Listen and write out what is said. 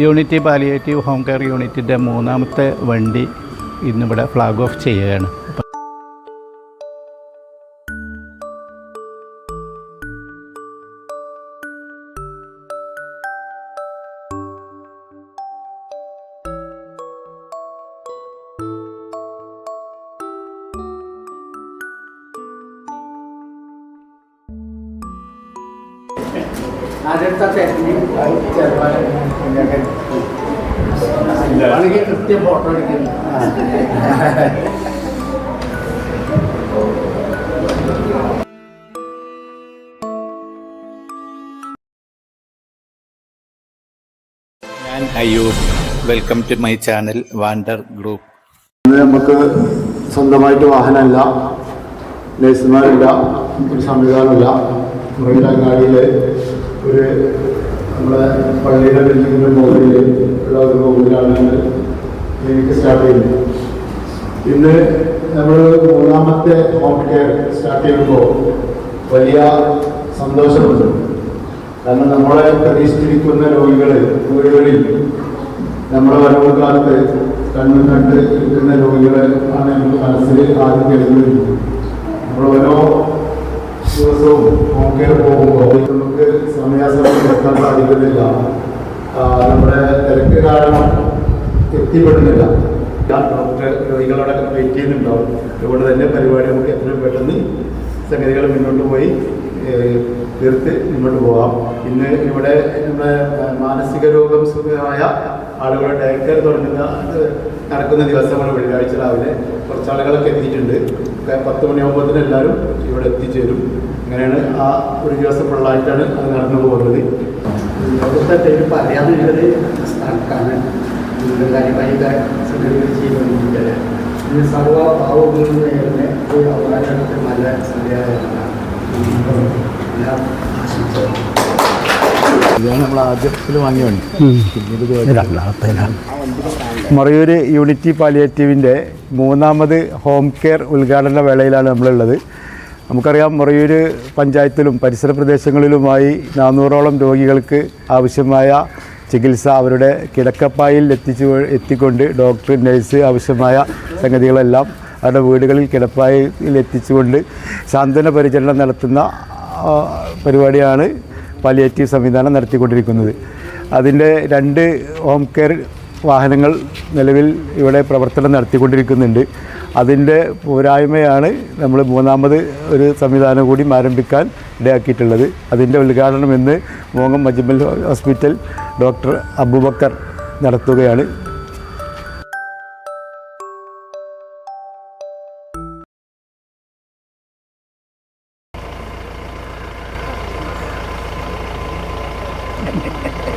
Unity palliative home care യൂണിറ്റിന്റെ മൂന്നാമത്തെ വണ്ടി ഇന്നിവിടെ ഫ്ലാഗ് ഓഫ് ചെയ്യുകയാണ്. ആദ്യത്തെ തെരഞ്ഞു ആണെങ്കിൽ കൃത്യം ഫോട്ടോ എടുക്കുന്നു. ഞാൻ Ayyub. Welcome to my channel wander group ഇന്ന് നമുക്ക് സ്വന്തമായിട്ട് വാഹനമില്ല നേഴ്സുമാരില്ല ഒരു സംവിധാനമില്ല. മുറിയിലങ്ങാടിയിൽ ഒരു നമ്മുടെ പള്ളിയുടെ ബിൽഡിങ്ങിന്റെ മുകളിൽ ഉള്ള ഒരു റൂമിലാണ് ക്ലിനിക്ക് സ്റ്റാർട്ട് ചെയ്യുന്നത്. ഇന്ന് നമ്മൾ മൂന്നാമത്തെ ഹോം കെയർ സ്റ്റാർട്ട് ചെയ്യുമ്പോൾ വലിയ സന്തോഷമുണ്ട്. കാരണം നമ്മളെ പ്രതീക്ഷിച്ചിരിക്കുന്ന രോഗികൾ വീടുകളിൽ നമ്മുടെ വരവ് കാലത്ത് കണ്ണും കണ്ട് ഇരിക്കുന്ന രോഗികളെ ആണ് നമുക്ക് മനസ്സിൽ ആദ്യം കരുതുന്നത് നമ്മൾ ഓരോ ദിവസവും കെയർ പോകുമ്പോൾ നമുക്ക് സമയാസമയം എത്താൻ സാധിക്കുന്നില്ല. നമ്മുടെ തിരക്ക് കാരണം എത്തിപ്പെടുന്നില്ല. ഡോക്ടർ രോഗികളോടെ വെയിറ്റ് ചെയ്യുന്നുണ്ടാവും. അതുകൊണ്ട് തന്നെ പരിപാടി നമുക്ക് എത്രയും പെട്ടെന്ന് സംഗതികൾ മുന്നോട്ട് പോയി തീർത്ത് മുന്നോട്ട് പോകാം. ഇന്ന് ഇവിടെ നമ്മുടെ മാനസിക രോഗം സുഖമായ ആളുകളുടെ ഡയറക്ടർ തുടങ്ങുന്ന നടക്കുന്ന ദിവസമാണ് വെള്ളിയാഴ്ച രാവിലെ കുറച്ച് ആളുകളൊക്കെ എത്തിയിട്ടുണ്ട്. പത്ത് മണിയാകുമ്പോൾ എല്ലാവരും ഇവിടെ എത്തിച്ചേരും. അങ്ങനെയാണ് ആ ഒരു ദിവസം ഫുള്ളായിട്ടാണ് അത് നടന്നു പോകുന്നത്. ലോകത്തെ പേര് പറയാനുള്ളത് സ്ഥലത്താണ്. കാര്യമായി സംഘടിപ്പിച്ച് ചെയ്തുകൊണ്ടിരിക്കുന്നത് ഇത് സർവ പാവങ്ങളിൽ നേരുന്ന ഒരു അവകാശത്തെ നല്ല സംവിധാനമാണ് ഇതാണ് നമ്മൾ ആദ്യത്തിൽ വാങ്ങിയ വണ്ടി മറയൂർ യൂണിറ്റി പാലിയേറ്റീവിന്റെ മൂന്നാമത് ഹോം കെയർ ഉദ്ഘാടന വേളയിലാണ് നമ്മളുള്ളത്. നമുക്കറിയാം മറയൂർ പഞ്ചായത്തിലും പരിസര പ്രദേശങ്ങളിലുമായി നാനൂറോളം രോഗികൾക്ക് ആവശ്യമായ ചികിത്സ അവരുടെ കിടക്കപ്പായിൽ എത്തിച്ചു എത്തിക്കൊണ്ട് ഡോക്ടർ നഴ്സ് ആവശ്യമായ സംഗതികളെല്ലാം അവരുടെ വീടുകളിൽ കിടപ്പായിൽ എത്തിച്ചുകൊണ്ട് സാന്ത്വന പരിചരണം നടത്തുന്ന പരിപാടിയാണ് പാലിയേറ്റീവ് സംവിധാനം നടത്തിക്കൊണ്ടിരിക്കുന്നത്. അതിന്റെ രണ്ട് ഹോം കെയർ വാഹനങ്ങൾ നിലവിൽ ഇവിടെ പ്രവർത്തനം നടത്തിക്കൊണ്ടിരിക്കുന്നുണ്ട് അതിന്റെ പോരായ്മയാണ് നമ്മൾ മൂന്നാമത് ഒരു സംവിധാനം കൂടി ആരംഭിക്കാൻ ഇടയാക്കിയിട്ടുള്ളത് അതിന്റെ ഉദ്ഘാടനം ഇന്ന് മോങ്ങം മജ്മൽ ഹോസ്പിറ്റൽ ഡോക്ടർ അബുബക്കർ നടത്തുകയാണ് ഇതാണ്.